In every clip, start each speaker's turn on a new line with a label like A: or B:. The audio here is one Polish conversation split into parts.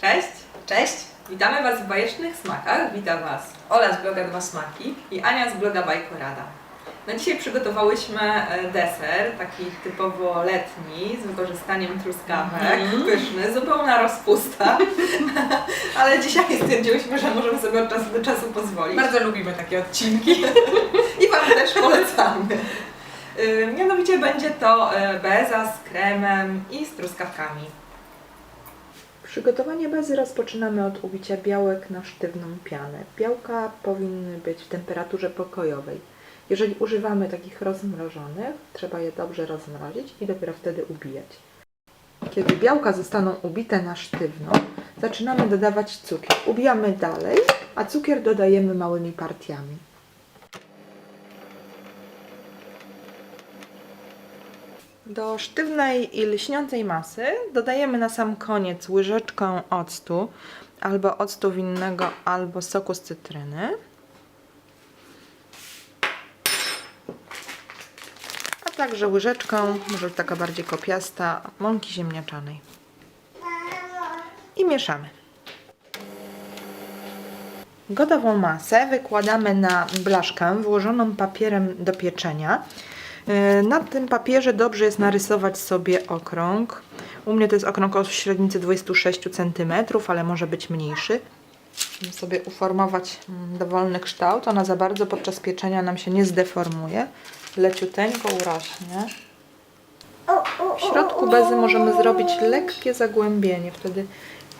A: Cześć!
B: Cześć,
A: Witamy Was w bajecznych smakach. Witam Was
B: Ola z bloga Dwa Smaki.
A: i Ania z bloga Bajkorada. No dzisiaj przygotowałyśmy e, deser, taki typowo letni, z wykorzystaniem truskawek,
B: Mhm.
A: pyszny, zupełna rozpusta, ale dzisiaj stwierdziłyśmy, że możemy sobie od czasu do czasu pozwolić
B: Bardzo lubimy takie odcinki.
A: i Wam też polecamy. Y, Mianowicie będzie to e, beza z kremem i z truskawkami.
C: Przygotowanie bazy rozpoczynamy od ubicia białek na sztywną pianę. Białka powinny być w temperaturze pokojowej. Jeżeli używamy takich rozmrożonych, trzeba je dobrze rozmrozić i dopiero wtedy ubijać. Kiedy białka zostaną ubite na sztywno, zaczynamy dodawać cukier. Ubijamy dalej, a cukier dodajemy małymi partiami. Do sztywnej i lśniącej masy dodajemy na sam koniec łyżeczkę octu, albo octu winnego, albo soku z cytryny. A także łyżeczkę, może taka bardziej kopiasta, mąki ziemniaczanej. I mieszamy. Gotową masę wykładamy na blaszkę włożoną papierem do pieczenia. Yy, Na tym papierze dobrze jest narysować sobie okrąg. U mnie to jest okrąg o średnicy 26 cm, ale może być mniejszy. Musimy sobie uformować mm, dowolny kształt. Ona za bardzo podczas pieczenia nam się nie zdeformuje. Leciuteńko urośnie. W środku bezy możemy zrobić lekkie zagłębienie. Wtedy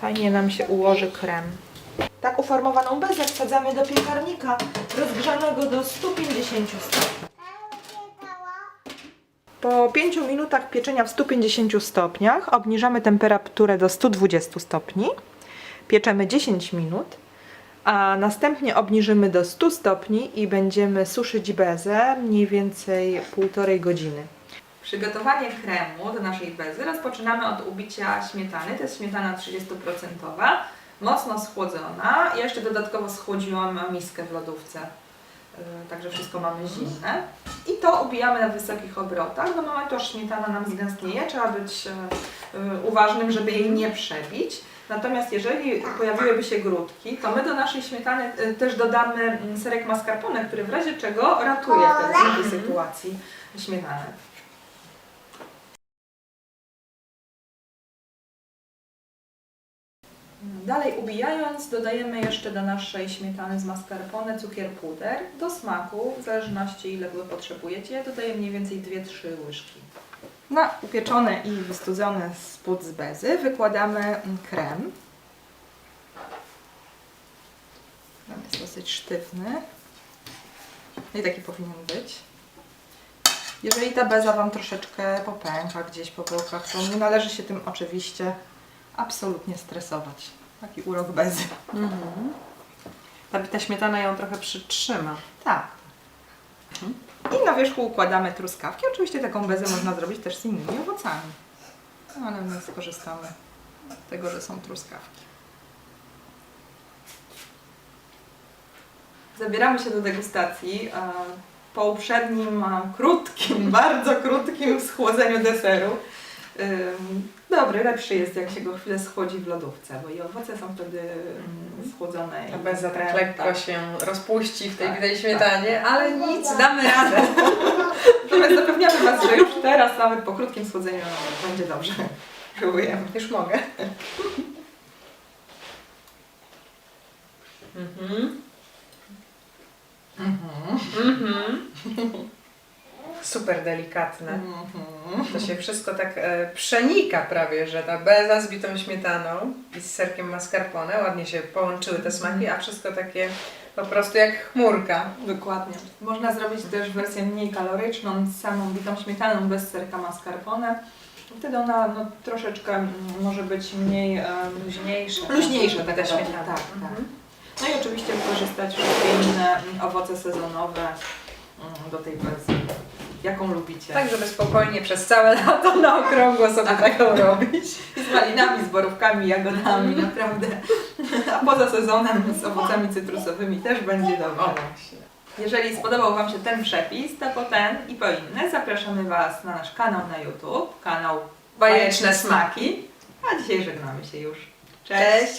C: fajnie nam się ułoży krem. Tak uformowaną bezę wsadzamy do piekarnika rozgrzanego do 150 stopni. Po 5 minutach pieczenia w 150 stopniach obniżamy temperaturę do 120 stopni. Pieczemy 10 minut, a następnie obniżymy do 100 stopni i będziemy suszyć bezę mniej więcej półtorej godziny.
A: Przygotowanie kremu do naszej bezy rozpoczynamy od ubicia śmietany. To jest śmietana 30%, mocno schłodzona. Ja jeszcze dodatkowo schłodziłam miskę w lodówce, także wszystko mamy zimne. I to ubijamy na wysokich obrotach. Do momentu aż śmietana nam zgęstnieje, trzeba być yy, yy, uważnym, żeby jej nie przebić. Natomiast jeżeli pojawiłyby się grudki, to my do naszej śmietany też dodamy mm, serek mascarpone, który w razie czego ratuje tej sytuacji śmietanę. Dalej ubijając, dodajemy jeszcze do naszej śmietany z mascarpone cukier puder do smaku, w zależności ile go potrzebujecie. Dodaję mniej więcej 2-3 łyżki. Na upieczone i wystudzone spód z bezy wykładamy krem. Krem jest dosyć sztywny. I taki powinien być. Jeżeli ta beza Wam troszeczkę popęka gdzieś po bokach, to nie należy się tym oczywiście absolutnie stresować. Taki urok bezy.
B: Ta bita śmietana ją trochę przytrzyma.
A: Tak. I na wierzchu układamy truskawki. Oczywiście taką bezę można zrobić też z innymi owocami. No, ale my skorzystamy z tego, że są truskawki. Zabieramy się do degustacji. Po uprzednim, krótkim, bardzo krótkim schłodzeniu deseru. Dobry, lepszy jest jak się go chwilę schłodzi w lodówce, bo i owoce są wtedy mm, schłodzone.
B: Ta
A: i
B: beza tak lekko
A: tak.
B: się rozpuści w tej
A: Tak,
B: bitej
A: tak,
B: śmietanie, ale
A: No,
B: nic,
A: tak.
B: damy radę.
A: Natomiast zapewniamy Was, że już teraz, nawet po krótkim schłodzeniu, będzie dobrze. Próbujemy.
B: Już mogę. Mhm. Mhm. Super delikatne.
A: Mhm.
B: To się wszystko tak e, przenika prawie, że ta beza z bitą śmietaną i z serkiem mascarpone ładnie się połączyły te smaki, a wszystko takie po prostu jak chmurka.
A: Dokładnie. Można zrobić też wersję mniej kaloryczną, z samą bitą śmietaną, bez serka mascarpone. Wtedy ona no, troszeczkę mm, może być mniej um,
B: Luźniejsze.
A: luźniejsza
B: ta
A: taka
B: śmietana.
A: śmietana. Tak, tak.
B: Mhm.
A: No i oczywiście wykorzystać wszystkie inne mm, owoce sezonowe mm, do tej bezy. Jaką lubicie.
B: Tak, żeby spokojnie przez całe lato na okrągło sobie taką robić.
A: I z malinami, z borówkami, jagodami, naprawdę. A poza sezonem z owocami cytrusowymi też będzie dobrze. Jeżeli spodobał Wam się ten przepis, to po ten i po inne zapraszamy Was na nasz kanał na YouTube, kanał
B: Bajeczne smaki.
A: A dzisiaj żegnamy się już.
B: Cześć!